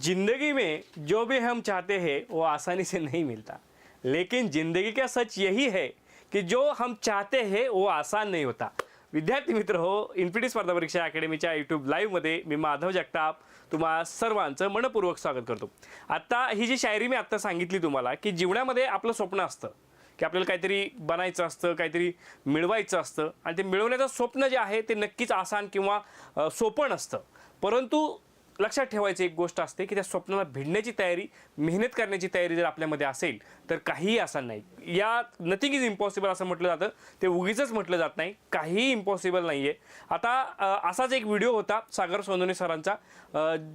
जिंदगी में जो भी हम चाहते हैं वो आसानी से नहीं मिलता। लेकिन जिंदगी का सच यही है कि जो हम चाहते हैं वो आसान नहीं होता। विद्यार्थी मित्र हो इन्फिटी स्पर्धा परीक्षा अकॅडमीच्या यूट्यूब लाईव्हमध्ये मी माधव जगताप तुम्हा सर्वांचं मनपूर्वक स्वागत करतो. आत्ता ही जी शायरी मी आत्ता सांगितली तुम्हाला की जीवनामध्ये आपलं स्वप्न असतं. की आपल्याला काहीतरी बनायचं असतं काहीतरी मिळवायचं असतं. आणि ते मिळवण्याचं स्वप्न जे आहे ते नक्कीच आसान किंवा सोपं नसतं. परंतु लक्षात ठेवायची एक गोष्ट असते की त्या स्वप्नाला भिडण्याची तयारी मेहनत करण्याची तयारी जर आपल्यामध्ये असेल तर काहीही असं नाही. या नथिंग इज इम्पॉसिबल असं म्हटलं जातं ते उगीच म्हटलं जात नाही काहीही इम्पॉसिबल नाही आहे आता असाच एक व्हिडिओ होता सागर सोनवणे सरांचा.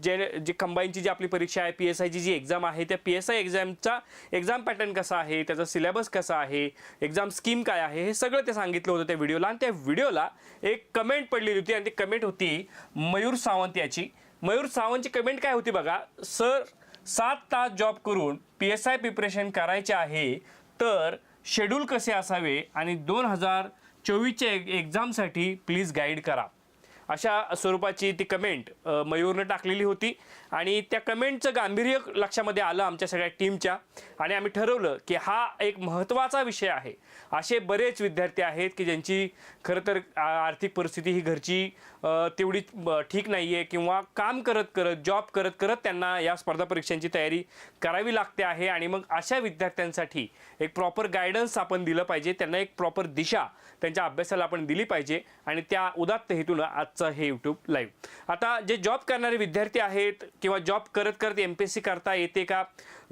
जे जे कंबाईनची जी आपली परीक्षा आहे पी एस आयची जी एक्झाम आहे त्या पी एस आय एक्झामचा एक्झाम पॅटर्न कसा आहे त्याचा सिलेबस कसा आहे एक्झाम स्कीम काय आहे हे सगळं ते सांगितलं होतं त्या व्हिडिओला आणि त्या व्हिडिओला एक कमेंट पडलेली होती आणि ती कमेंट होती मयूर सावंत याची. मयूर सावंतची कमेंट काय होती बघा? सर सात तास जॉब करून पी एस आय प्रिपरेशन करायचे आहे तर शेड्यूल कसे असावे आणि दोन हजार चोवीसच्या एक्झामसाठी प्लीज गाईड करा. अशा स्वरूपाची ती कमेंट मयूरनं टाकलेली होती. आणि त्या कमेंटचं गांभीर्य लक्षामध्ये आलं आमच्या सगळ्या टीमच्या आणि आम्ही ठरवलं की हा एक महत्त्वाचा विषय आहे. असे बरेच विद्यार्थी आहेत की ज्यांची खरं तर आर्थिक परिस्थिती ही घरची तेवढी ठीक नाही आहे किंवा काम करत करत जॉब करत करत त्यांना या स्पर्धा परीक्षांची तयारी करावी लागते आहे. आणि मग अशा विद्यार्थ्यांसाठी एक प्रॉपर गायडन्स आपण दिलं पाहिजे. त्यांना एक प्रॉपर दिशा त्यांच्या अभ्यासाला आपण दिली पाहिजे. आणि त्या उदात्त हेतून आजचं हे यूट्यूब लाईव्ह आता जे जॉब करणारे विद्यार्थी आहेत किंवा जॉब करत करत एम पी एस सी करता येते का?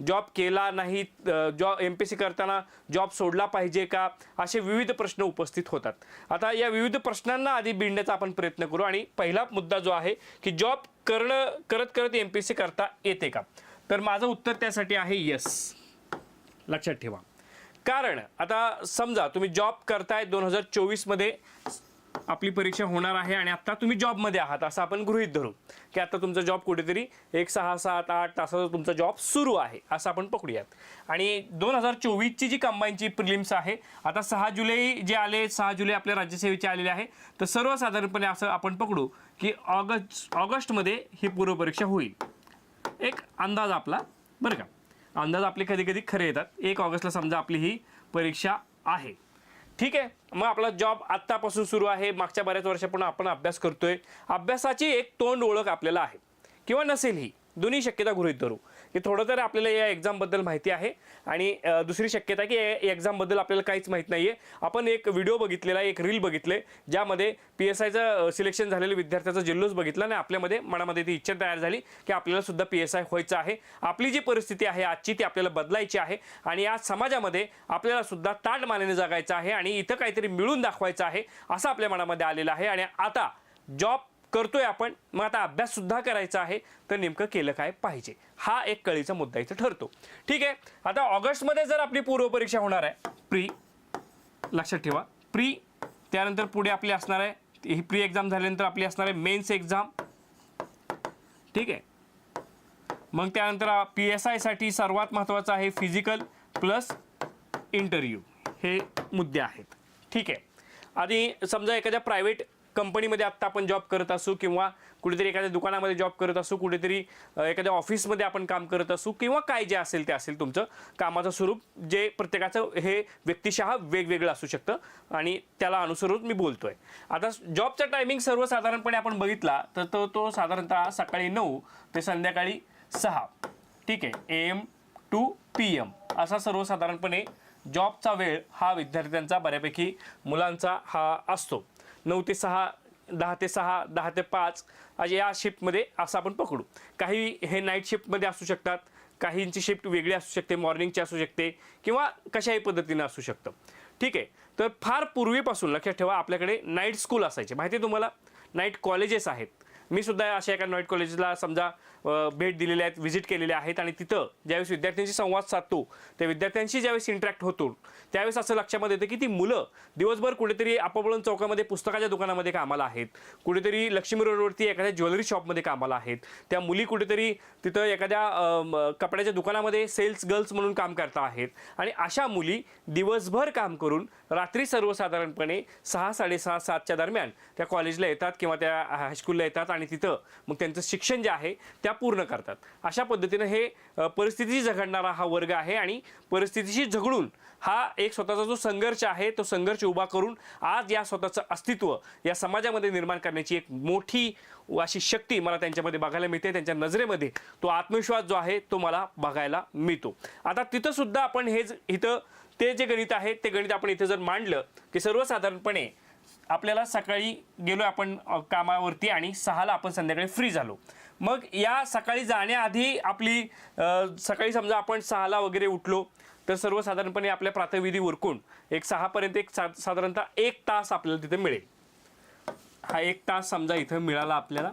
जॉब केला नाही job M P S C करताना जॉब सोडला पाहिजे का? असे विविध प्रश्न उपस्थित होतात. आता या विविध प्रश्नांना आधी भिडण्याचा आपण प्रयत्न करू आणि पहिला मुद्दा जो आहे की जॉब करणं करत करत एम पी एस सी करता येते का? तर माझं उत्तर त्यासाठी आहे यस लक्षात ठेवा. कारण आता समजा तुम्ही जॉब करताय दोन हजार चोवीसमध्ये आपली परीक्षा होणार आहे आणि आत्ता तुम्ही जॉबमध्ये आहात असं आपण गृहित धरू. की आता तुमचा जॉब कुठेतरी एक सहा सात आठ तासाचा तुमचा जॉब सुरू आहे असं आपण पकडूयात आणि दोन हजार चोवीसची जी कंबाईनची प्रिलिम्स आहे आता सहा जुलै जे आले सहा जुलै आपल्या राज्यसेवेचे आलेले आहे तर सर्वसाधारणपणे असं आपण पकडू की ऑगस्ट ऑगस्टमध्ये ही पूर्वपरीक्षा होईल. एक अंदाज आपला बरं का? अंदाज आपले कधी कधी खरे येतात. एक ऑगस्टला समजा आपली ही परीक्षा आहे. ठीक आहे. मग आपला जॉब आत्तापासून सुरू आहे. मागच्या बऱ्याच वर्षापूर्ण आपण अभ्यास करतोय. अभ्यासाची एक तोंड ओळख आपल्याला आहे. किंवा नसेल ही. दोन्ही शक्यता गृहीत धरू. की थोडं तरी आपल्याला या एक्झामबद्दल माहिती आहे. आणि दुसरी शक्यता की या एक्झामबद्दल आपल्याला काहीच माहीत नाही आहे आपण एक व्हिडिओ बघितलेला एक रील बघितले ज्यामध्ये पी एस आयचं सिलेक्शन झालेल्या विद्यार्थ्याचा जिल्लोच बघितला आणि आपल्यामध्ये मनामध्ये ती इच्छा तयार झाली की आपल्याला सुद्धा पी एस आय व्हायचं आहे. आपली जी परिस्थिती आहे आजची ती आपल्याला बदलायची आहे. आणि आज समाजामध्ये आपल्याला सुद्धा ताट मानेने जगायचं आहे आणि इथं काहीतरी मिळून दाखवायचं आहे असं आपल्या मनामध्ये आलेलं आहे. आणि आता जॉब करतोय आपण मग आता अभ्याससुद्धा करायचा आहे तर नेमकं केलं काय पाहिजे? हा एक कळीचा मुद्दा इथं ठरतो. ठीक आहे? आता ऑगस्टमध्ये जर आपली पूर्वपरीक्षा होणार आहे प्री लक्षात ठेवा. प्री त्यानंतर पुढे आपली असणार आहे ही प्री एक्झाम झाल्यानंतर आपली असणार आहे मेन्स एक्झाम ठीक आहे? मग त्यानंतर पी एस आयसाठी सर्वात महत्त्वाचं आहे फिजिकल प्लस इंटरव्ह्यू हे मुद्दे आहेत. ठीक आहे? आणि समजा एखाद्या प्रायव्हेट कंपनीमध्ये आत्ता आपण जॉब करत असू किंवा कुठेतरी एखाद्या दुकानामध्ये जॉब करत असू कुठेतरी एखाद्या ऑफिसमध्ये आपण काम करत असू किंवा काय जे असेल ते असेल तुमचं कामाचं स्वरूप जे प्रत्येकाचं हे व्यक्तिशः वेगवेगळं असू शकतं आणि त्याला अनुसरून मी बोलतोय. आता जॉबचा टायमिंग सर्वसाधारणपणे आपण बघितला तर तो तो साधारणतः सकाळी नऊ ते संध्याकाळी सहा. ठीक आहे एम टू पी एम असा सर्वसाधारणपणे जॉबचा वेळ हा विद्यार्थ्यांचा बऱ्यापैकी मुलांचा हा असतो. नऊ ते सहा दहा ते सहा दहा ते पाच अशा या शिफ्टमध्ये असं आपण पकडू. काही हे नाईट शिफ्टमध्ये असू शकतात काहींची शिफ्ट वेगळी असू शकते मॉर्निंगची असू शकते किंवा कशाही पद्धतीनं असू शकतं. ठीक आहे तर फार पूर्वीपासून लक्षात ठेवा आपल्याकडे नाईट स्कूल असायचे. माहिती आहे तुम्हाला? नाईट कॉलेजेस आहेत. मी सुद्धा अशा एका नॉईट कॉलेजला समजा भेट दिलेल्या आहेत व्हिजिट केलेल्या आहेत आणि तिथं ज्यावेळेस विद्यार्थ्यांशी संवाद साधतो त्या विद्यार्थ्यांशी ज्यावेळेस इंटरॅक्ट होतो त्यावेळेस असं लक्षात येतं की ती मुलं दिवसभर कुठेतरी आपापळून चौकामध्ये पुस्तकाच्या दुकानामध्ये कामाला आहेत. कुठेतरी लक्ष्मी रोडवरती एखाद्या ज्वेलरी शॉपमध्ये कामाला आहेत. त्या मुली कुठेतरी तिथं एखाद्या कपड्याच्या दुकानामध्ये सेल्स गर्ल्स म्हणून काम करता आहेत. आणि अशा मुली दिवसभर काम करून रात्री सर्वसाधारणपणे सहा साडेसहा सातच्या दरम्यान त्या कॉलेजला येतात किंवा त्या हायस्कूलला येतात आणि तिथं मग त्यांचं शिक्षण जे आहे त्या पूर्ण करतात. अशा पद्धतीनं हे परिस्थितीशी झगडणारा हा वर्ग आहे आणि परिस्थितीशी झगडून हा एक स्वतःचा जो संघर्ष आहे तो संघर्ष उभा करून आज या स्वतःचं अस्तित्व या समाजामध्ये निर्माण करण्याची एक मोठी अशी शक्ती मला त्यांच्यामध्ये बघायला मिळते त्यांच्या नजरेमध्ये तो आत्मविश्वास जो आहे तो मला बघायला मिळतो. आता तिथंसुद्धा आपण हे इथं ते जे गणित आहे ते गणित आपण इथं जर मांडलं की सर्वसाधारणपणे आपल्याला सकाळी गेलो आपण कामावरती आणि सहाला आपण संध्याकाळी फ्री झालो. मग या सकाळी जाण्याआधी आपली सकाळी समजा आपण सहाला वगैरे उठलो तर सर्वसाधारणपणे आपल्या प्रातविधी उरकून एक सहापर्यंत एक सा साधारणतः एक तास आपल्याला तिथे मिळेल. हा एक तास समजा इथं मिळाला आपल्याला.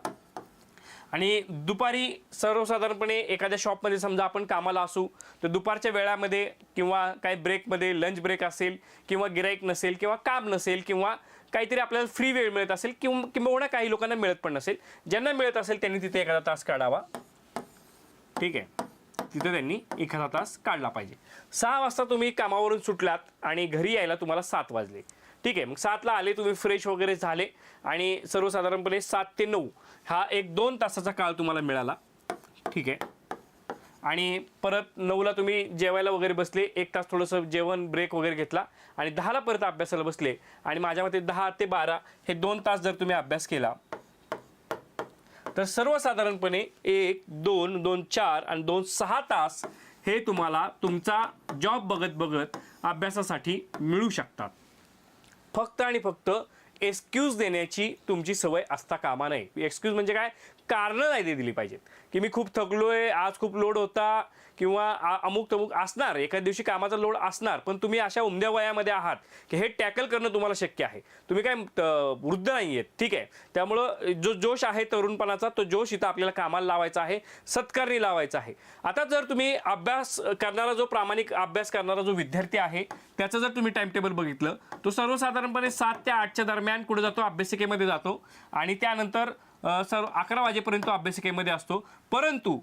आणि दुपारी सर्वसाधारणपणे एखाद्या शॉपमध्ये समजा आपण कामाला असू तर दुपारच्या वेळामध्ये किंवा काही ब्रेकमध्ये लंच ब्रेक असेल किंवा गिराईक नसेल किंवा काम नसेल किंवा काहीतरी आपल्याला फ्री वेळ मिळत असेल किंवा किंबहुना काही लोकांना मिळत पण नसेल ज्यांना मिळत असेल त्यांनी तिथे एखादा तास काढावा. ठीक आहे? तिथं त्यांनी एखादा तास काढला पाहिजे. सहा वाजता तुम्ही कामावरून सुटलात आणि घरी यायला तुम्हाला सात वाजले. ठीक आहे मग सातला आले तुम्ही फ्रेश वगैरे झाले आणि सर्वसाधारणपणे सात ते नऊ हा एक दोन तासाचा काळ तुम्हाला मिळाला. ठीक आहे. आणि परत नऊला तुम्ही जेवायला वगैरे बसले एक तास थोडंसं जेवण ब्रेक वगैरे घेतला आणि दहाला परत अभ्यासाला बसले आणि माझ्या मते दहा ते बारा हे दोन तास जर तुम्ही अभ्यास केला तर सर्वसाधारणपणे एक दोन दोन चार आणि दोन सहा तास हे तुम्हाला तुमचा जॉब बघत बघत अभ्यासासाठी मिळू शकतात. फक्त आणि फक्त एक्सक्यूज देण्याची तुमची सवय असता कामा नये. एक्सक्यूज म्हणजे काय? कारणं नाही ते दिली पाहिजेत. की मी खूप थकलो आहे आज खूप लोड होता किंवा अमुक तमुक असणार एखाद्या दिवशी कामाचा लोड असणार पण तुम्ही अशा उमद्या वयामध्ये आहात की हे टॅकल करणं तुम्हाला शक्य आहे. तुम्ही काय वृद्ध नाही आहेत ठीक आहे. त्यामुळं जो जोश आहे तरुणपणाचा तो जोश इथं आपल्याला कामाला लावायचा आहे सत्कारणी लावायचा आहे. आता जर तुम्ही अभ्यास करणारा जो प्रामाणिक अभ्यास करणारा जो विद्यार्थी आहे त्याचं जर तुम्ही टाइम टेबल बघितलं तो सर्वसाधारणपणे सात ते आठच्या दरम्यान कुठे जातो अभ्यासिकेमध्ये जातो आणि त्यानंतर सर सर्व अकरा वाजेपर्यंत अभ्यासिकेमध्ये असतो. परंतु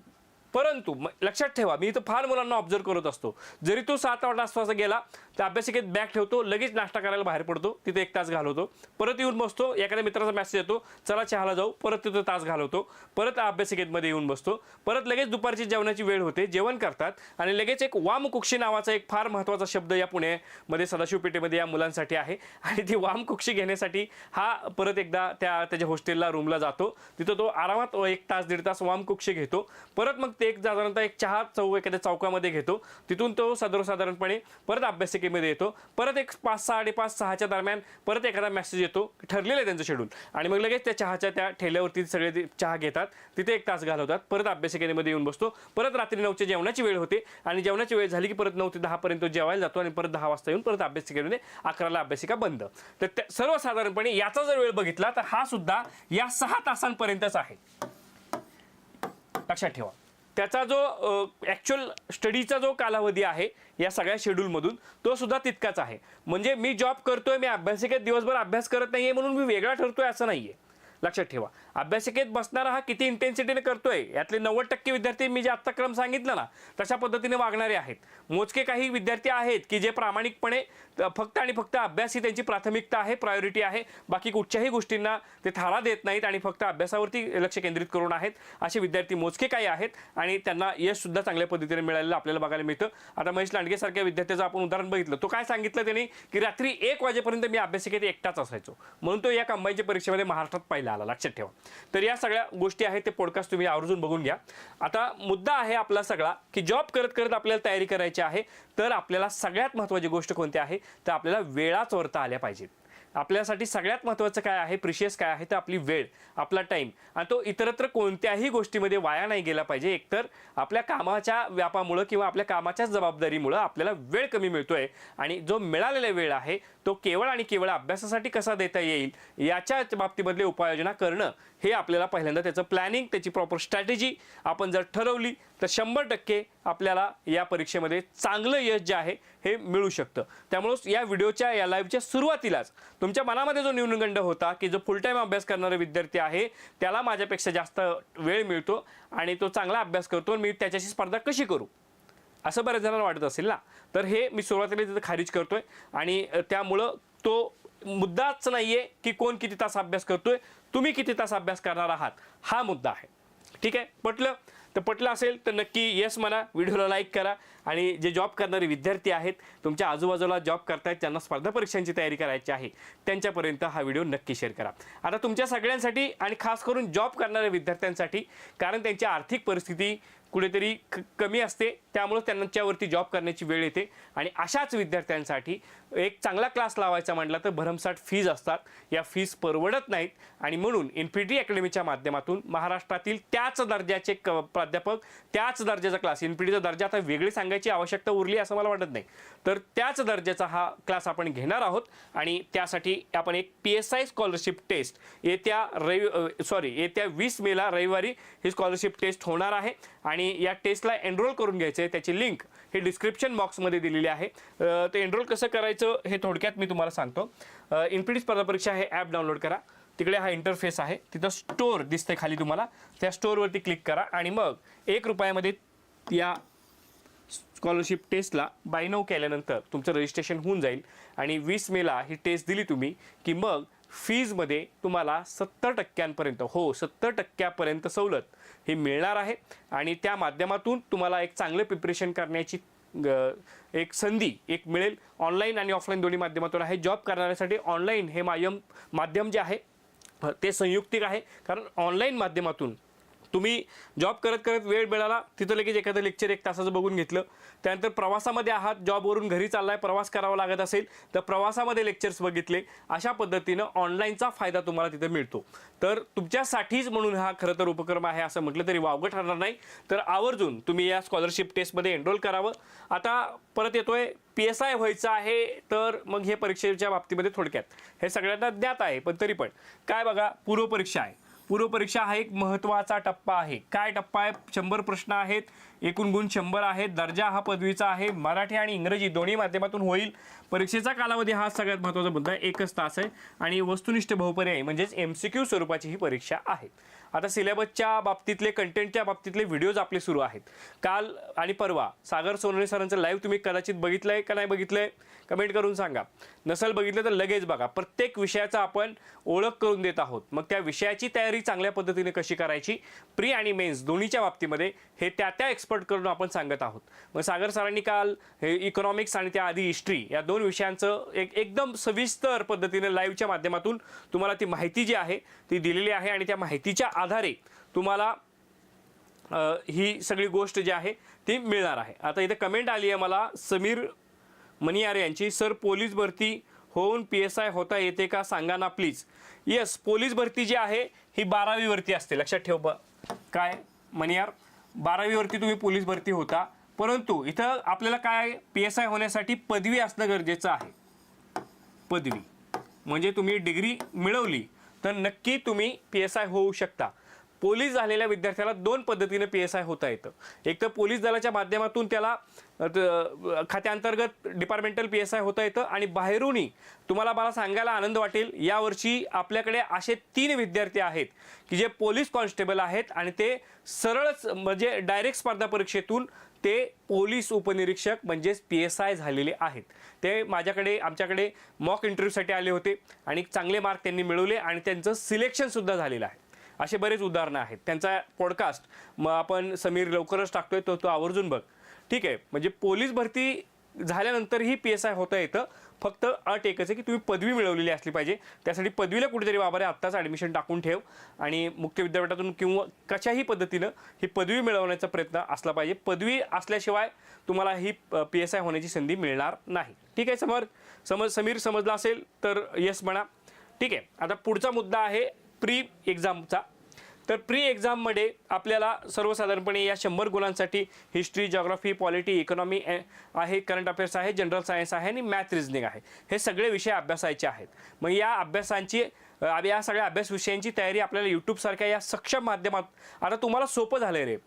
परंतु म- लक्षात ठेवा मी इथं फार मुलांना ऑब्झर्व करत असतो. जरी तो सात आठ वाजता गेला तर अभ्यासिकेत बॅग ठेवतो लगेच नाश्ता करायला बाहेर पडतो तिथे एक तास घालवतो. परत येऊन बसतो एखाद्या मित्राचा मेसेज येतो चला चहाला जाऊ परत तिथं तास घालवतो परत अभ्यासिकेतमध्ये येऊन बसतो परत लगेच दुपारची जेवणाची वेळ होते जेवण करतात आणि लगेच एक वामकुक्षी नावाचा एक फार महत्त्वाचा शब्द या पुण्यामध्ये सदाशिव पेठेमध्ये या मुलांसाठी आहे. आणि ती वामकुक्षी घेण्यासाठी हा परत एकदा त्या त्याच्या हॉस्टेलला रूमला जातो. तिथं तो आरामात एक तास दीड तास वामकुक्षी घेतो. परत मग एक साधारणतः एक चहा चौ एखाद्या चौकामध्ये घेतो. तिथून तो सर्वसाधारणपणे परत अभ्यासिकेमध्ये येतो. परत एक पाच साडेपाच सहाच्या दरम्यान परत एखादा मेसेज येतो. ठरलेलं आहे त्यांचं शेड्यूल आणि मग लगेच त्या चहाच्या त्या ठेल्यावरती सगळे चहा घेतात तिथे एक तास घालवतात. परत अभ्यासिकेमध्ये येऊन बसतो. परत रात्री नऊच्या जेवणाची वेळ होते. आणि जेवणाची वेळ झाली की परत नऊ ते दहापर्यंत जेवायला जातो आणि परत दहा वाजता येऊन परत अभ्यासिकेमध्ये अकराला अभ्यासिका बंद. तर त्या- सर्वसाधारणपणे याचा जर वेळ बघितला तर हा सुद्धा या सहा तासांपर्यंतच आहे. लक्षात ठेवा. त्याचा जो ॲक्च्युअल स्टडीचा जो कालावधी आहे या सगळ्या शेड्यूलमधून तो सुद्धा तितकाच आहे. म्हणजे मी जॉब करतोय मी अभ्यासिकेत दिवसभर अभ्यास करत नाही आहे म्हणून मी वेगळा ठरतोय असं नाही आहे लक्षात ठेवा. अभ्यासिकेत बसणारा हा किती इंटेन्सिटीने करतोय यातले नव्वद टक्के विद्यार्थी मी जे आत्ता क्रम सांगितलं ना तशा पद्धतीने वागणारे आहेत. मोजके काही विद्यार्थी आहेत की जे प्रामाणिकपणे फक्त आणि फक्त अभ्यास ही त्यांची प्राथमिकता आहे प्रायोरिटी आहे. बाकी कुठच्याही गोष्टींना ते थारा देत नाहीत आणि फक्त अभ्यासावरती लक्ष केंद्रित करून आहेत. असे विद्यार्थी मोजके काही आहेत आणि त्यांना यशसुद्धा चांगल्या पद्धतीने मिळालेलं आपल्याला बघायला मिळतं. आता महेश लांडगेसारख्या विद्यार्थ्याचं आपण उदाहरण बघितलं. तो काय सांगितलं त्यांनी? की रात्री एक वाजेपर्यंत मी अभ्यासिकेत एकटाच असायचो. म्हणून तो या कंबाईनच्या परीक्षेमध्ये महाराष्ट्रात पाहिला. आला. लक्षात ठेवा. तर या सगळ्या गोष्टी आहेत ते पॉडकास्ट तुम्ही आवर्जून बघून घ्या. आता मुद्दा आहे आपला सगळा की जॉब करत करत आपल्याला तयारी करायची आहे तर आपल्याला सगळ्यात महत्त्वाची गोष्ट कोणती आहे? तर आपल्याला वेळा वरता आल्या पाहिजेत. आपल्यासाठी सगळ्यात महत्त्वाचं काय आहे? प्रिशियस काय आहे? तर आपली वेळ आपला टाईम आणि तो इतरत्र कोणत्याही गोष्टीमध्ये वाया नाही गेला पाहिजे. एकतर आपल्या कामाच्या व्यापामुळं किंवा आपल्या कामाच्याच जबाबदारीमुळं आपल्याला वेळ कमी मिळतोय आणि जो मिळालेला वेळ आहे तो केवळ आणि केवळ अभ्यासासाठी कसा देता येईल याच्या बाबतीमधले उपाययोजना करणं हे आपल्याला पहिल्यांदा त्याचं प्लॅनिंग त्याची प्रॉपर स्ट्रॅटेजी आपण जर ठरवली तर शंभर टक्के आपल्याला या परीक्षेमध्ये चांगलं यश जे आहे हे मिळू शकतं. त्यामुळं या व्हिडिओच्या या लाईव्हच्या सुरुवातीलाच तुमच्या मनामध्ये जो न्यूनगंड होता की जो फुल टाईम अभ्यास करणारा विद्यार्थी आहे त्याला माझ्यापेक्षा जास्त वेळ मिळतो आणि तो चांगला अभ्यास करतो मी त्याच्याशी स्पर्धा कशी करू? असं बऱ्याच जणांना वाटत असेल ना. तर हे मी सुरुवातीला तिथं खारिज करतोय आणि त्यामुळं तो मुद्दाच नाही आहे की कोण किती तास अभ्यास करतोय तुम्ही किती तास अभ्यास करणार आहात हा मुद्दा आहे. ठीक आहे? पटलं? तर पटलं असेल तर नक्की येस म्हणा व्हिडिओला लाईक करा आणि जे जॉब करणारे विद्यार्थी आहेत तुमच्या आजूबाजूला जॉब करतायत ज्यांना स्पर्धा परीक्षांची तयारी करायची आहे त्यांच्यापर्यंत हा व्हिडिओ नक्की शेअर करा. आता तुमच्या सगळ्यांसाठी आणि खास करून जॉब करणाऱ्या विद्यार्थ्यांसाठी कारण त्यांची आर्थिक परिस्थिती कुठेतरी क कमी असते. त्यामुळं त्यांच्यावरती जॉब करण्याची वेळ येते. आणि अशाच विद्यार्थ्यांसाठी एक चांगला क्लास लावायचा म्हटला तर भरमसाठ फीज असतात. या फीज परवडत नाहीत. आणि म्हणून इन्फिनिटी अकॅडमीच्या माध्यमातून महाराष्ट्रातील त्याच दर्जाचे क प्राध्यापक त्याच दर्जाचा क्लास इन्फिनिटीचा दर्जा आता वेगळी सांगायची आवश्यकता उरली असं मला वाटत नाही. तर त्याच दर्जाचा हा क्लास आपण घेणार आहोत. आणि त्यासाठी आपण एक P S I scholarship test येत्या रवि सॉरी येत्या वीस मेला रविवारी ही स्कॉलरशिप टेस्ट होणार आहे. आणि या टेस्टला एनरोल करून घ्यायचं आहे त्याची लिंक हे डिस्क्रिप्शन बॉक्समध्ये दिलेली आहे. तर ते एनरोल कसं करायचं हे थोडक्यात मी तुम्हाला सांगतो. इन्फिडी स्पर्धा परीक्षा हे ॲप डाउनलोड करा. तिकडे हा इंटरफेस आहे. तिथं स्टोअर दिसतंय खाली तुम्हाला. त्या स्टोअरवरती क्लिक करा आणि मग एक रुपयामध्ये या स्कॉलरशिप टेस्टला बाय नऊ केल्यानंतर तुमचं रजिस्ट्रेशन होऊन जाईल. आणि वीस मेला ही टेस्ट दिली तुम्ही की मग फीजमध्ये तुम्हाला सत्तर टक्क्यांपर्यंत हो सत्तर टक्क्यापर्यंत सवलत ही मिळणार आहे. आणि त्या माध्यमातून तुम्हाला एक चांगलं प्रिपरेशन करण्याची ग- एक संधी एक मिळेल. ऑनलाईन आणि ऑफलाईन दोन्ही माध्यमातून आहे. जॉब करणाऱ्यासाठी ऑनलाईन हे माध्यम माध्यम जे आहे ते संयुक्तिक आहे. कारण ऑनलाईन माध्यमातून तुम्ही जॉब करत करत वेळ मिळाला तिथं लगेच एखादं लेक्चर एक तासाचं बघून घेतलं. त्यानंतर प्रवासामध्ये आहात जॉबवरून घरी चाललाय प्रवास करावा लागत असेल तर प्रवासामध्ये लेक्चर्स बघितले. अशा पद्धतीनं ऑनलाईनचा फायदा तुम्हाला तिथं मिळतो. तर तुमच्यासाठीच म्हणून हा खरं तर उपक्रम आहे असं म्हटलं तरी वावगं ठरणार नाही. तर आवर्जून तुम्ही या स्कॉलरशिप टेस्टमध्ये एनरोल करावं. आता परत येतोय पी एस आय व्हायचं आहे तर मग हे परीक्षेच्या बाबतीमध्ये थोडक्यात. हे सगळ्यांना ज्ञात आहे पण तरी पण. काय बघा पूर्वपरीक्षा आहे. पूर्वपरीक्षा हा एक महत्त्वाचा टप्पा आहे. काय टप्पा आहे? शंभर प्रश्न आहेत. एकूण गुण शंभर आहेत. दर्जा हा पदवीचा आहे. मराठी आणि इंग्रजी दोन्ही माध्यमातून होईल. परीक्षेचा कालावधी हा सगळ्यात महत्त्वाचा मुद्दा आहे. एकच तास आहे. आणि वस्तुनिष्ठ बहुपर्यायी म्हणजेच एम सी क्यू स्वरूपाची ही परीक्षा आहे. आता सिलेबसच्या बाबतीतले कंटेंटच्या बाबतीतले व्हिडिओज आपले सुरू आहेत. काल आणि परवा सागर सोनवणे सरांचं लाईव्ह तुम्ही कदाचित बघितलं आहे का नाही बघितलं आहे कमेंट करून सांगा. नसेल बघितलं तर लगेच बघा. प्रत्येक विषयाचा आपण ओळख करून देत आहोत. मग त्या विषयाची तयारी चांगल्या पद्धतीने कशी करायची? प्री आणि मेन्स दोन्हीच्या बाबतीमध्ये हे त्या त्या एक्सपर्ट करून आपण सांगत आहोत. मग सागर सरांनी काल हे इकॉनॉमिक्स आणि त्या आधी हिस्ट्री या दोन विषयांचं एक एकदम सविस्तर पद्धतीने लाईव्हच्या माध्यमातून तुम्हाला ती माहिती जी आहे ती दिलेली आहे आणि त्या माहितीच्या आधारे तुम्हाला ही सगळी गोष्ट जी आहे ती मिळणार आहे. आता इथे कमेंट आली आहे मला समीर मनियारे यांची सर पोलीस भरती होऊन पी एस आय होता येते का? सांगा ना प्लीज येस पोलीस भरती जी आहे ही बारावीवरती असते. लक्षात ठेव ब. काय मनियार? बारावीवरती तुम्ही पोलीस भरती होता परंतु इथं आपल्याला काय पी एस आय होण्यासाठी पदवी असणं गरजेचं आहे. पदवी. म्हणजे तुम्ही डिग्री मिळवली तर नक्की तुम्ही पी एस आय होऊ शकता. पोलीस झालेल्या विद्यार्थ्याला दोन पद्धतीने पी एस आय होता येतं. एक तर पोलीस दलाच्या माध्यमातून त्याला खात्याअंतर्गत डिपार्टमेंटल पी एस आय होता येतं आणि बाहेरूनही तुम्हाला मला सांगायला आनंद वाटेल यावर्षी आपल्याकडे असे तीन विद्यार्थी आहेत की जे पोलीस कॉन्स्टेबल आहेत आणि ते सरळच म्हणजे डायरेक्ट स्पर्धा परीक्षेतून ते पोलीस उपनिरीक्षक म्हणजेच पी एस आय झालेले आहेत. ते माझ्याकडे आमच्याकडे मॉक इंटरव्ह्यूसाठी आले होते आणि चांगले मार्क त्यांनी मिळवले आणि त्यांचं सिलेक्शनसुद्धा झालेलं आहे. असे बरेच उदाहरणं आहेत. त्यांचा पॉडकास्ट मग आपण समीर लवकरच टाकतोय तो तो आवर्जून बघ. ठीक आहे. म्हणजे पोलीस भरती झाल्यानंतरही पी एस आय होता येतं. फक्त अट एकच आहे की तुम्ही पदवी मिळवलेली असली पाहिजे. त्यासाठी पदवीला कुठेतरी बाबा रे आत्ताच ॲडमिशन टाकून ठेव आणि मुख्य विद्यापीठातून किंवा कशाही पद्धतीनं ही पदवी मिळवण्याचा प्रयत्न असला पाहिजे. पदवी असल्याशिवाय तुम्हाला ही पी एस आय होण्याची संधी मिळणार नाही. ठीक आहे समर? समज समीर समजला असेल तर येस म्हणा. ठीक आहे आता पुढचा मुद्दा आहे प्री एक्झामचा तर प्री एक्झाममध्ये आपल्याला सर्वसाधारणपणे या शंभर गुणांसाठी हिस्ट्री जॉग्राफी पॉलिटी इकॉनॉमी आहे करंट अफेअर्स आहे जनरल सायन्स आहे आणि मॅथ रिझनिंग आहे. हे सगळे विषय अभ्यासायचे आहेत. मग या अभ्यासांची अ, या सगळ्या अभ्यास विषयांची तयारी आपल्याला यूट्यूबसारख्या या सक्षम माध्यमात आता तुम्हाला सोपं झालं रे.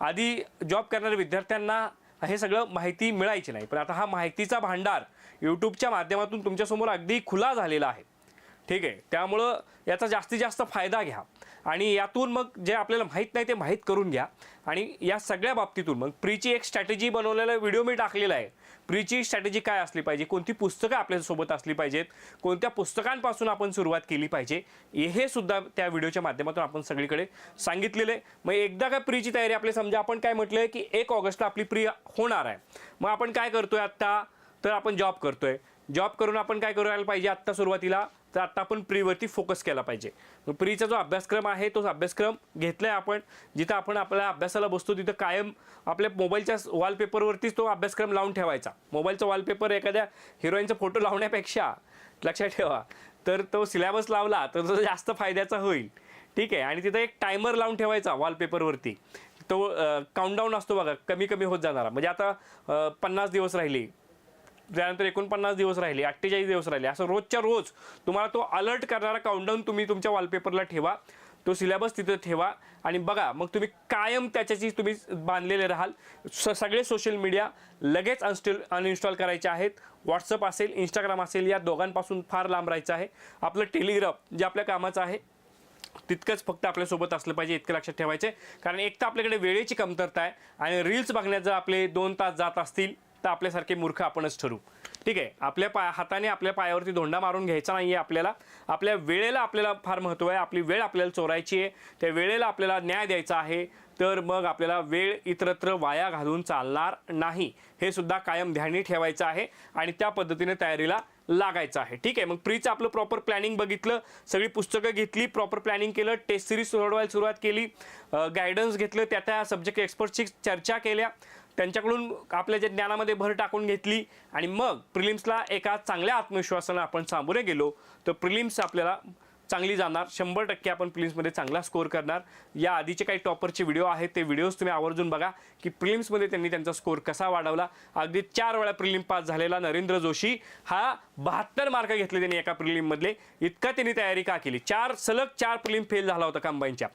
आधी जॉब करणाऱ्या विद्यार्थ्यांना हे सगळं माहिती मिळायची नाही. पण आता हा माहितीचा भांडार यूट्यूबच्या माध्यमातून तुमच्यासमोर अगदी खुला झालेला आहे. ठीक आहे? त्यामुळं याचा जास्तीत जास्त फायदा घ्या. आणि यातून मग जे आपल्याला माहीत नाही ते माहीत करून घ्या. आणि या सगळ्या बाबतीतून मग प्रीची एक स्ट्रॅटेजी बनवलेला व्हिडिओ मी टाकलेला आहे. प्रीची स्ट्रॅटेजी काय असली पाहिजे? कोणती पुस्तकं आपल्यासोबत असली पाहिजेत? कोणत्या पुस्तकांपासून आपण सुरुवात केली पाहिजे? हे सुद्धा त्या व्हिडिओच्या माध्यमातून आपण सगळीकडे सांगितलेलं आहे. मग एकदा काय प्रीची तयारी आपली समजा आपण काय म्हटलं आहे की एक ऑगस्टला आपली प्री होणार आहे. मग आपण काय करतोय आत्ता? तर आपण जॉब करतोय. जॉब करून आपण काय करायला पाहिजे आत्ता सुरुवातीला? तर आत्ता आपण प्रीवरती फोकस केला पाहिजे. प्रीचा जो अभ्यासक्रम आहे तो अभ्यासक्रम घेतला आहे आपण जिथं आपण आपल्या अभ्यासाला बसतो तिथं कायम आपल्या मोबाईलच्या वॉलपेपरवरतीच तो अभ्यासक्रम लावून ठेवायचा. मोबाईलचा वॉलपेपर एखाद्या हिरोईनचा फोटो लावण्यापेक्षा लक्षात ठेवा. तर तो सिलेबस लावला तर तो जास्त फायद्याचा होईल. ठीक आहे? आणि तिथं एक टायमर लावून ठेवायचा वॉलपेपरवरती तो काउंटडाऊन असतो बघा कमी कमी होत जाणारा. म्हणजे आता पन्नास दिवस राहिले. त्यानंतर एकोणपन्नास दिवस राहिले अठ्ठेचाळीस दिवस राहिले. असं रोजच्या रोज तुम्हाला तो अलर्ट करणारा काउंटडाऊन तुम्ही तुमच्या वॉलपेपरला ठेवा तो सिलेबस तिथं ठेवा. आणि बघा मग तुम्ही कायम त्याच्याशी तुम्ही बांधलेले राहाल. स सगळे सोशल मीडिया लगेच अनस्टॉल अनइन्स्टॉल करायचे आहेत. व्हॉट्सअप असेल इंस्टाग्राम असेल या दोघांपासून फार लांब राहायचं आहे. आपलं टेलिग्राम जे आपल्या कामाचं आहे तितकंच फक्त आपल्यासोबत असलं पाहिजे इतकं लक्षात ठेवायचे कारण एक तर आपल्याकडे वेळेची कमतरता आहे आणि रील्स बघण्यात जर आपले दोन तास जात असतील. तर आपल्यासारखे मूर्ख आपणच ठरू. ठीक आहे? आपल्या पाय हाताने आपल्या पायावरती धोंडा मारून घ्यायचा नाही आहे आपल्याला. आपल्या वेळेला आपल्याला फार महत्त्व आहे. आपली वेळ आपल्याला चोरायची आहे. त्या वेळेला आपल्याला न्याय द्यायचा आहे. तर मग आपल्याला वेळ इतरत्र वाया घालून चालणार नाही. हे सुद्धा कायम ध्यानी ठेवायचं आहे आणि त्या पद्धतीने तयारीला लागायचं आहे. ठीक आहे? मग प्रीचं आपलं प्रॉपर प्लॅनिंग बघितलं. सगळी पुस्तकं घेतली प्रॉपर प्लॅनिंग केलं. टेस्ट सिरीज सोडवायला सुरुवात केली. गायडन्स घेतलं. त्या त्या सब्जेक्ट एक्सपर्टशी चर्चा केल्या. त्यांच्याकडून आपल्या जे ज्ञानामध्ये भर टाकून घेतली आणि मग प्रिलिम्सला एका चांगल्या आत्मविश्वासानं आपण सामोरे गेलो तर प्रिलिम्स आपल्याला चांगली जाणार. शंभर टक्के आपण प्रिलिम्समध्ये चांगला स्कोअर करणार. या आधीचे काही टॉपरचे व्हिडिओ आहेत ते व्हिडिओज तुम्ही आवर्जून बघा की प्रिलिम्समध्ये त्यांनी त्यांचा स्कोर कसा वाढवला. अगदी चार वेळा प्रिलिम पास झालेला नरेंद्र जोशी हा बहात्तर मार्क घेतले त्यांनी एका प्रिलिममधले. इतका त्यांनी तयारी का केली? चार सलग चार प्रिलिम फेल झाला होता कंबाईनच्या.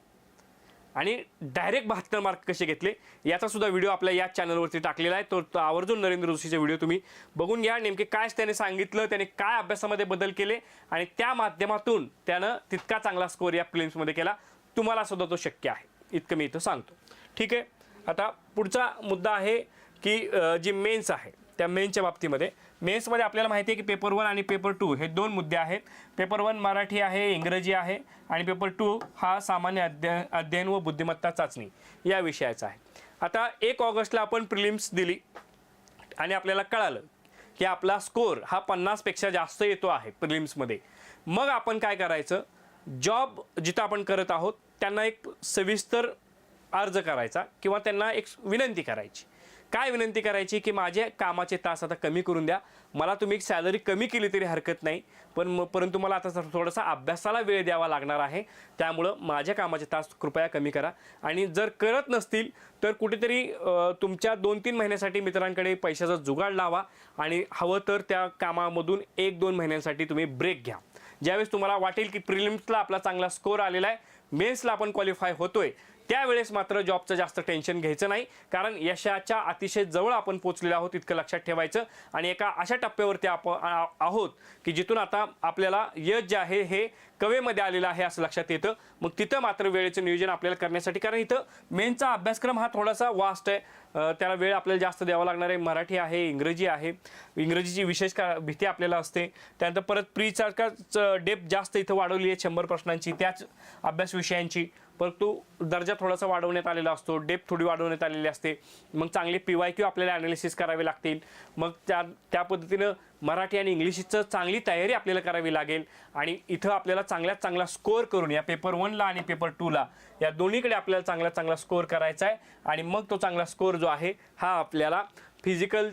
आणि डायरेक्ट बहात्तर मार्क कसे घेतले याचा सुद्धा व्हिडिओ आपल्या या चॅनलवरती टाकलेला आहे. तो तो आवर्जून नरेंद्र जोशीचे व्हिडिओ तुम्ही बघून घ्या. नेमके काय त्याने सांगितलं त्याने काय अभ्यासामध्ये बदल केले आणि त्या माध्यमातून त्यानं तितका चांगला स्कोअर या फिल्म्समध्ये केला. तुम्हाला सुद्धा तो शक्य आहे. इतकं मी इथं सांगतो. ठीक आहे? आता पुढचा मुद्दा आहे की जी मेन्स आहे त्या मेन्सच्या बाबतीमध्ये मेन्समध्ये आपल्याला माहिती आहे की पेपर वन आणि पेपर टू हे दोन मुद्दे आहेत. पेपर वन मराठी आहे इंग्रजी आहे आणि पेपर टू हा सामान्य अध्ययन अध्ययन व बुद्धिमत्ता चाचणी या विषयाचा आहे. आता एक ऑगस्टला आपण प्रिलिम्स दिली आणि आपल्याला कळालं की आपला स्कोर हा पन्नासपेक्षा जास्त येतो आहे प्रिलिम्समध्ये. मग आपण काय करायचं? जॉब जिथं आपण करत आहोत त्यांना एक सविस्तर अर्ज करायचा किंवा त्यांना एक विनंती करायची. काय विनंती करायची की माझे कामाचे तास आता कमी करून द्या. मला तुम्ही एक सॅलरी कमी केली तरी हरकत नाही. पण परंतु मला आता थोडासा अभ्यासाला वेळ द्यावा लागणार आहे. त्यामुळं माझ्या कामाचे तास कृपया कमी करा. आणि जर करत नसतील तर कुठेतरी तुमच्या दोन तीन महिन्यासाठी मित्रांकडे पैशाचा जुगाड लावा. आणि हवं तर त्या कामामधून एक दोन महिन्यांसाठी तुम्ही ब्रेक घ्या. ज्यावेळेस तुम्हाला वाटेल की प्रिलिम्सला आपला चांगला स्कोर आलेला आहे मेन्सला आपण क्वालिफाय होतोय त्यावेळेस मात्र जॉबचं जास्त टेन्शन घ्यायचं नाही कारण यशाच्या अतिशय जवळ आपण पोचलेलो आहोत इतकं लक्षात ठेवायचं. आणि एका अशा टप्प्यावरती आपण आहोत की जिथून आता आपल्याला यश जे आहे हे कवेमध्ये आलेलं आहे असं लक्षात येतं. मग तिथं मात्र वेळेचं नियोजन आपल्याला करण्यासाठी कारण इथं मेनचा अभ्यासक्रम हा थोडासा वास्ट आहे. त्याला वेळ आपल्याला जास्त द्यावा लागणार आहे. मराठी आहे इंग्रजी आहे. इंग्रजीची विशेष का भीती आपल्याला असते. त्यानंतर परत प्रीसारखाच डेप जास्त इथं वाढवली आहे शंभर प्रश्नांची त्याच अभ्यास विषयांची. परंतु दर्जा थोडासा वाढवण्यात आलेला असतो डेप थोडी वाढवण्यात आलेली असते. मग चांगले पी वाय क्यू आपल्याला ॲनालिसिस करावे लागतील. मग त्या त्या पद्धतीनं मराठी आणि इंग्लिशचं चांगली तयारी आपल्याला करावी लागेल. आणि इथं आपल्याला चांगल्यात चांगला स्कोअर करून या पेपर वनला आणि पेपर टूला या दोन्हीकडे आपल्याला चांगल्यात चांगला स्कोअर करायचा आहे. आणि मग तो चांगला स्कोअर जो आहे हा आपल्याला फिजिकल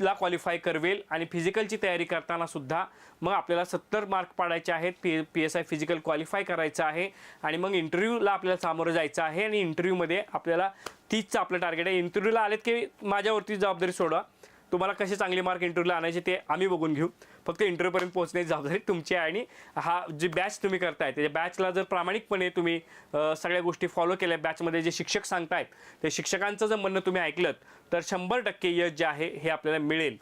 ला क्वालिफाय करवेल आणि फिजिकलची तयारी करताना सुद्धा मग आपल्याला सत्तर मार्क पाडायचे आहेत. P P S I physical qualify करायचं आहे. आणि मग इंटरव्ह्यूला आपल्याला सामोरं जायचं आहे. आणि इंटरव्ह्यूमध्ये आपल्याला तीचचं आपलं टार्गेट आहे. इंटरव्ह्यूला आलेत की माझ्यावरती जबाबदारी सोडा तुम्हाला कसे चांगले मार्क इंटरव्ह्यूला आणायचे ते आम्ही बघून घेऊ. फक्त इंटरव्ह्यूपर्यंत पोहोचण्याची जबाबदारी तुमची आहे आणि हा जी बॅच तुम्ही करताय त्या बॅचला जर प्रामाणिकपणे तुम्ही सगळ्या गोष्टी फॉलो केल्या बॅचमध्ये जे शिक्षक सांगतायत ते शिक्षकांचं जर म्हणणं तुम्ही ऐकलं तर शंभर टक्के यश जे आहे हे आपल्याला मिळेल.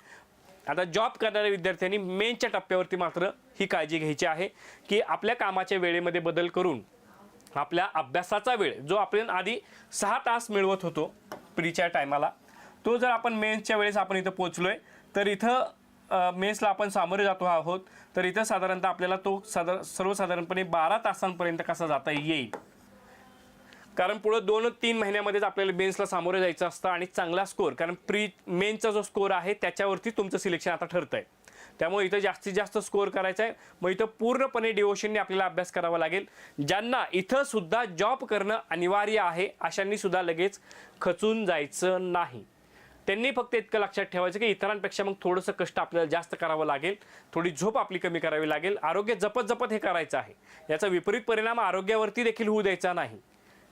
आता जॉब करणाऱ्या विद्यार्थ्यांनी मेनच्या टप्प्यावरती मात्र ही काळजी घ्यायची आहे की आपल्या कामाच्या वेळेमध्ये बदल करून आपल्या अभ्यासाचा वेळ जो आपण आधी सहा तास मिळवत होतो प्रीच्या टायमाला तो जर आपण मेन्सच्या वेळेस आपण इथं पोचलो आहे तर इथं मेन्सला आपण सामोरे जातो आहोत. तर इथं साधारणतः आपल्याला तो साधार सर्वसाधारणपणे बारा तासांपर्यंत कसा जाता येईल? कारण पुढं दोन तीन महिन्यामध्येच आपल्याला मेन्सला सामोरे जायचं असतं आणि चांगला स्कोर कारण प्री मेन्सचा जो स्कोर आहे त्याच्यावरती तुमचं सिलेक्शन आता ठरतं आहे त्यामुळे इथं जास्तीत जास्त स्कोअर करायचा आहे मग इथं पूर्णपणे डिवोशनने आपल्याला अभ्यास करावा लागेल. ज्यांना इथं सुद्धा जॉब करणं अनिवार्य आहे अशांनी सुद्धा लगेच खचून जायचं नाही. त्यांनी फक्त इतकं लक्षात ठेवायचं की इतरांपेक्षा मग थोडंसं कष्ट आपल्याला जास्त करावं लागेल. थोडी झोप आपली कमी करावी लागेल. आरोग्य जपत जपत हे करायचं आहे. याचा विपरीत परिणाम आरोग्यावरती देखील होऊ द्यायचा नाही.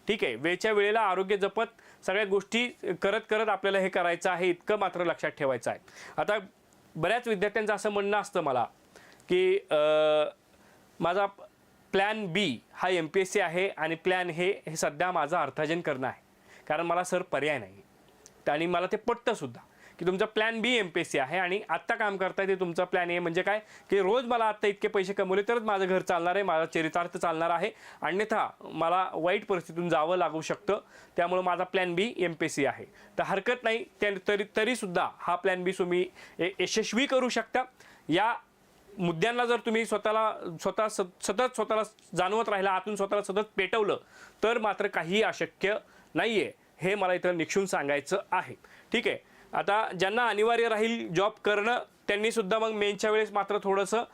ठीक आहे वेळच्या वेळेला आरोग्य जपत सगळ्या गोष्टी करत करत आपल्याला हे करायचं आहे इतकं मात्र लक्षात ठेवायचं आहे. आता बऱ्याच विद्यार्थ्यांचं असं म्हणणं असतं मला की माझा प्लॅन बी हा एम पी एस सी आहे आणि प्लॅन हे हे सध्या माझं अर्थार्जन करणं आहे. कारण मला सर पर्याय नाही आणि मला ते पटतं सुद्धा की तुमचा plan B M P S C आहे आणि आत्ता काम करताय ते तुमचा प्लॅन ए म्हणजे काय? की रोज मला आत्ता इतके पैसे कमवले तरच माझं घर चालणार आहे माझा चरितार्थ चालणार आहे. अन्यथा मला वाईट परिस्थितीतून जावं लागू शकतं. त्यामुळं माझा plan B M P S C आहे. तर हरकत नाही त्या तरी तरीसुद्धा हा प्लॅन बी तुम्ही यशस्वी करू शकता. या मुद्द्यांना जर तुम्ही स्वतःला स्वतः स- सतत स्वतःला जाणवत राहिला आतून स्वतःला सतत पेटवलं तर मात्र काहीही अशक्य नाही आहे हे मला इथं निक्षून सांगायचं आहे. ठीक आहे? आता ज्यांना अनिवार्य राहील जॉब करणं त्यांनीसुद्धा मग मेन्सच्या वेळेस मात्र थोडंसं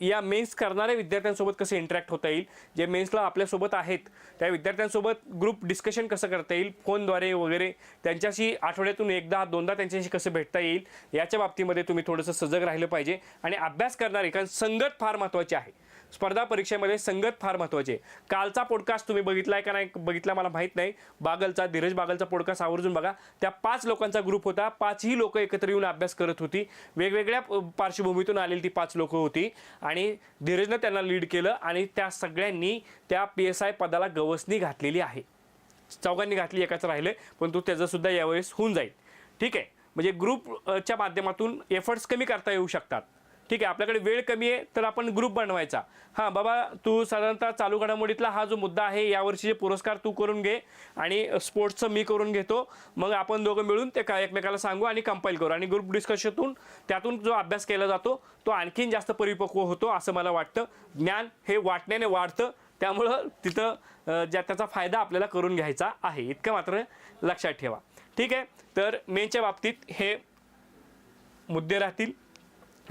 या मेन्स करणाऱ्या विद्यार्थ्यांसोबत कसं इंटरॅक्ट होता येईल? जे मेन्सला आपल्यासोबत आहेत त्या विद्यार्थ्यांसोबत ग्रुप डिस्कशन कसं करता येईल? फोनद्वारे वगैरे त्यांच्याशी आठवड्यातून एकदा दोनदा त्यांच्याशी कसं भेटता येईल? याच्या बाबतीमध्ये तुम्ही थोडंसं सजग राहिलं पाहिजे. आणि अभ्यास करणारे कारण संगत फार महत्त्वाची आहे. स्पर्धा परीक्षेमध्ये संगत फार महत्त्वाचे आहे. कालचा पॉडकास्ट तुम्ही बघितलाय का नाही बघितला मला माहीत नाही. बागलचा धीरज बागलचा पॉडकास्ट आवर्जून बघा. त्या पाच लोकांचा ग्रुप होता. पाचही लोक एकत्र येऊन अभ्यास करत होती. वेगवेगळ्या पार्श्वभूमीतून आलेली ती पाच लोक होती. आणि धीरजनं त्यांना लीड केलं आणि त्या सगळ्यांनी त्या पी एस आय पदाला गवसणी घातलेली आहे. चौघांनी घातली एकाच राहिले पण तो त्याचंसुद्धा यावेळेस होऊन जाईल. ठीक आहे. म्हणजे ग्रुपच्या माध्यमातून एफर्ट्स कमी करता येऊ शकतात. ठीक आहे आपल्याकडे वेळ कमी आहे तर आपण ग्रुप बनवायचा. हां बाबा तू साधारणतः चालू घडामोडीतला हा जो मुद्दा आहे यावर्षीचे पुरस्कार तू करून घे आणि स्पोर्ट्सचं मी करून घेतो. मग आपण दोघं मिळून ते का एकमेकाला सांगू आणि कंपाईल करू. आणि ग्रुप डिस्कशनतून त्यातून जो अभ्यास केला जातो तो आणखीन जास्त परिपक्व होतो असं मला वाटतं. ज्ञान हे वाटण्याने वाढतं. त्यामुळं तिथं ज्या त्याचा फायदा आपल्याला करून घ्यायचा आहे. इतकं मात्र लक्षात ठेवा. ठीक आहे तर मेनच्या बाबतीत हे मुद्दे राहतील.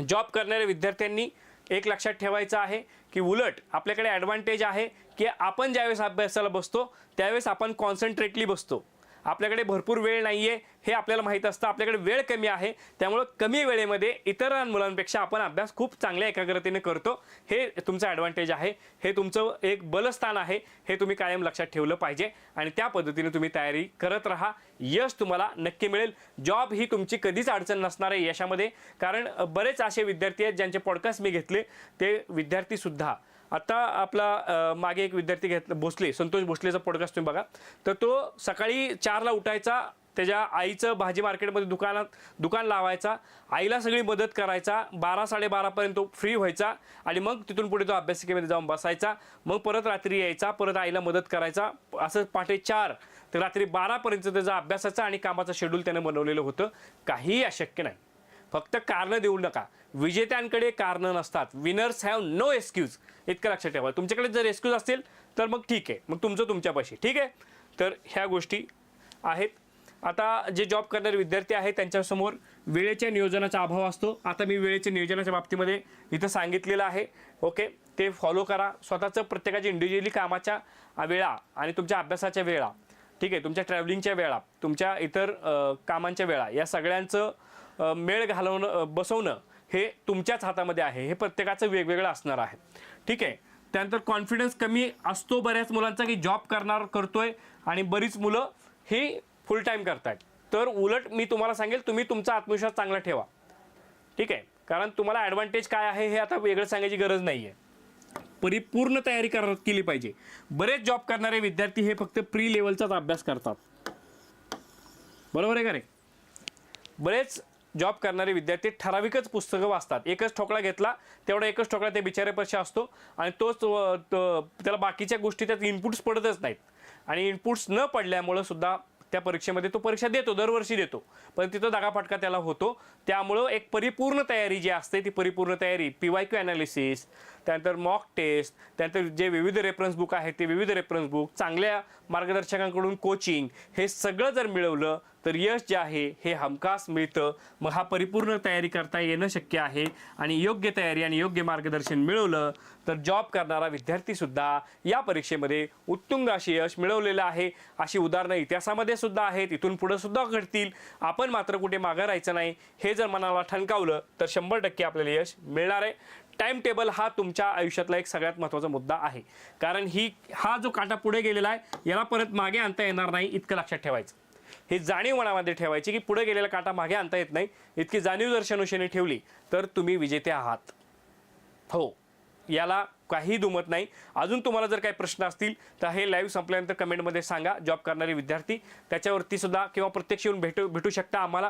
जॉब करणाऱ्या विद्यार्थ्यांनी एक लक्षात ठेवायचं आहे की उलट आपल्याकडे ॲडव्हान्टेज आहे की आपण ज्यावेळेस अभ्यासाला बसतो त्यावेळेस आपण कॉन्सन्ट्रेटली बसतो. आपल्याकडे भरपूर वेळ नाही आहे हे आपल्याला माहीत असतं. आपल्याकडे वेळ कमी आहे. त्यामुळं कमी वेळेमध्ये इतर मुलांपेक्षा आपण अभ्यास खूप चांगल्या एकाग्रतेने करतो. हे तुमचं ॲडव्हान्टेज आहे. हे तुमचं एक बलस्थान आहे. हे तुम्ही कायम लक्षात ठेवलं पाहिजे. आणि त्या पद्धतीने तुम्ही तयारी करत राहा. यश तुम्हाला नक्की मिळेल. जॉब ही तुमची कधीच अडचण नसणार आहे यशामध्ये. कारण बरेच असे विद्यार्थी आहेत ज्यांचे पॉडकास्ट मी घेतले. ते विद्यार्थीसुद्धा आता आपला मागे एक विद्यार्थी घेतला भोसले संतोष भोसलेचा पॉडकास्ट तुम्ही बघा. तर तो सकाळी चारला उठायचा त्याच्या आईचं भाजी मार्केटमध्ये दुकानात दुकान लावायचा आईला सगळी मदत करायचा बारा साडेबारापर्यंत तो फ्री व्हायचा आणि मग तिथून पुढे तो अभ्यासिकेमध्ये जाऊन बसायचा. मग परत रात्री यायचा परत आईला मदत करायचा. असं पहाटे चार ते रात्री बारापर्यंत त्याचा अभ्यासाचा आणि कामाचं शेड्यूल त्यानं बनवलेलं होतं. काहीही अशक्य नाही. फक्त कारणं देऊ नका. विजेत्यांकडे कारणं नसतात. विनर्स हॅव नो एक्सक्यूज इतकं लक्षात ठेवा. तुमच्याकडे जर एक्सक्यूज असतील तर मग ठीक आहे. मग तुमचं तुमच्यापाशी. ठीक आहे? तर ह्या गोष्टी आहेत. आता जे जॉब करणारे विद्यार्थी आहेत त्यांच्यासमोर वेळेच्या नियोजनाचा अभाव असतो. आता मी वेळेच्या नियोजनाच्या बाबतीमध्ये इथं सांगितलेलं आहे. ओके ते फॉलो करा. स्वतःचं प्रत्येकाच्या इंडिव्हिज्युअली कामाच्या वेळा आणि तुमच्या अभ्यासाच्या वेळा. ठीक आहे? तुमच्या ट्रॅव्हलिंगच्या वेळा तुमच्या इतर कामांच्या वेळा या सगळ्यांचं मेळ घालवणं बसवणं हे तुमच्याच हातामध्ये आहे. हे प्रत्येकाचं वेगवेगळं असणार आहे. ठीक आहे? त्यानंतर कॉन्फिडन्स कमी असतो बऱ्याच मुलांचा की जॉब करणार करतोय आणि बरीच मुलं ही फुल टाईम करतायत. तर उलट मी तुम्हाला सांगेल तुम्ही तुमचा आत्मविश्वास चांगला ठेवा. ठीक आहे? कारण तुम्हाला ॲडव्हान्टेज काय आहे हे आता वेगळं सांगायची गरज नाही आहे परिपूर्ण तयारी कर केली पाहिजे. बरेच जॉब करणारे विद्यार्थी हे फक्त प्री लेवलचाच अभ्यास करतात. बरोबर आहे का रे बरेच जॉब करणारे विद्यार्थी ठराविकच पुस्तकं वाचतात. एकच ठोकळा घेतला तेवढा एकच ठोकळा त्या बिचाऱ्यापाशी असतो आणि तोच त्याला बाकीच्या गोष्टी त्यात इनपुट्स पडतच नाहीत. आणि इनपुट्स न पडल्यामुळं सुद्धा त्या परीक्षेमध्ये तो परीक्षा देतो दरवर्षी देतो. पण तिथं दगाफटका त्याला होतो. त्यामुळं एक परिपूर्ण तयारी जी असते ती परिपूर्ण तयारी पी वाय क्यू ॲनालिसिस त्यानंतर मॉक टेस्ट त्यानंतर जे विविध रेफरन्स बुक आहेत ते विविध रेफरन्स बुक चांगल्या मार्गदर्शकांकडून कोचिंग हे सगळं जर मिळवलं तर यश जे आहे हे हमखास मिळतं. मग हा परिपूर्ण तयारी करता येणं शक्य आहे. आणि योग्य तयारी आणि योग्य मार्गदर्शन मिळवलं तर जॉब करणारा विद्यार्थीसुद्धा या परीक्षेमध्ये उत्तुंग असे यश मिळवलेलं आहे. अशी उदाहरणं इतिहासामध्ये सुद्धा आहेत. इथून पुढं सुद्धा घडतील. आपण मात्र कुठे मागं राहायचं नाही हे जर मनाला ठणकावलं तर शंभर टक्के आपल्याला यश मिळणार आहे. टाइम टेबल हा तुमच्या आयुष्यातला एक सगळ्यात महत्त्वाचा मुद्दा आहे. कारण ही हा जो काटा पुढे गेलेला आहे याला परत मागे आणता येणार नाही इतकं लक्षात ठेवायचं. हे जाणीव मनामध्ये ठेवायची की पुढे गेलेला काटा मागे आणता येत नाही. इतकी जाणीव जर शनुशेने ठेवली तर तुम्ही विजेते आहात. हो याला काही दुमत नाही. अजून तुम्हाला जर काही प्रश्न असतील तर हे लाईव्ह संपल्यानंतर कमेंटमध्ये सांगा. जॉब करणारे विद्यार्थी त्याच्यावरती सुद्धा किंवा प्रत्यक्ष येऊन भेटू भेटू शकता आम्हाला.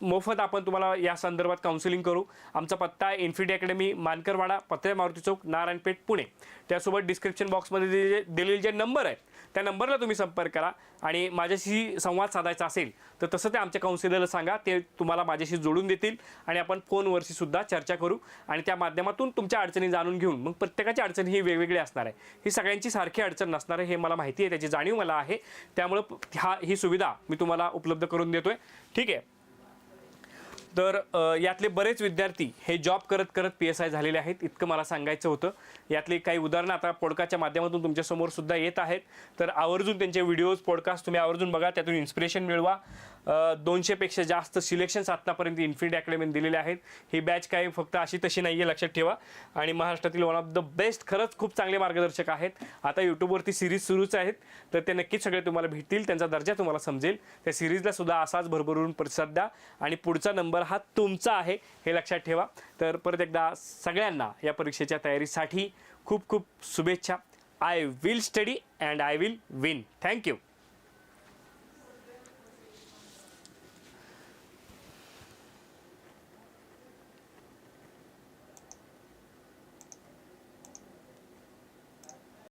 मोफत आपण तुम्हाला या संदर्भात काउन्सिलिंग करू. आमचा पत्ता आहे इन्फिडी अकॅडमी मानकरवाडा पत्रे मारुती चौक नारायणपेठ पुणे. त्यासोबत डिस्क्रिप्शन बॉक्समध्ये दिलेले दिलेले जे नंबर आहेत त्या नंबरला तुम्ही संपर्क करा. आणि माझ्याशी संवाद साधायचा असेल तर तसं ते आमच्या काउन्सिलरला सांगा. ते तुम्हाला माझ्याशी जोडून देतील आणि आपण फोनवरशी सुद्धा चर्चा करू. आणि त्या माध्यमातून तुमच्या अडचणी जाणून घेऊन मग प्रत्येकाची अडचण ही वेगवेगळी असणार आहे ही सगळ्यांची सारखी अडचण नसणार आहे हे मला माहिती आहे त्याची जाणीव मला आहे. त्यामुळं ह्या हा ही सुविधा मी तुम्हाला उपलब्ध करून देतो आहे ठीक आहे. तर यातले बरेच विद्यार्थी हे जॉब करत करत पी एस आय झालेले आहेत. इतकं मला सांगायचं होतं. यातली काही उदाहरणं आता पॉडकास्टच्या माध्यमातून तुमच्यासमोर सुद्धा येत आहेत. तर आवर्जून त्यांचे व्हिडिओज पॉडकास्ट तुम्ही आवर्जून बघा. त्यातून इन्स्पिरेशन मिळवा. दोनशेपेक्षा जास्त सिलेक्शन्स आत्तापर्यंत इन्फिनिटी अकॅडमीने दिलेले आहेत. ही बॅच काही फक्त अशी तशी नाही आहे लक्षात ठेवा. आणि महाराष्ट्रातील वन ऑफ द बेस्ट खरंच खूप चांगले मार्गदर्शक आहेत. आता यूट्यूबवरती सिरीज सुरूच आहेत. तर ते नक्कीच सगळे तुम्हाला भेटतील त्यांचा दर्जा तुम्हाला समजेल. त्या सिरीजला सुद्धा असाच भरभरून प्रतिसाद द्या. आणि पुढचा नंबर हा तुमचा आहे हे लक्षात ठेवा. तर परत एकदा सगळ्यांना या परीक्षेच्या तयारीसाठी खूप खूप शुभेच्छा. I will study and I will win thank you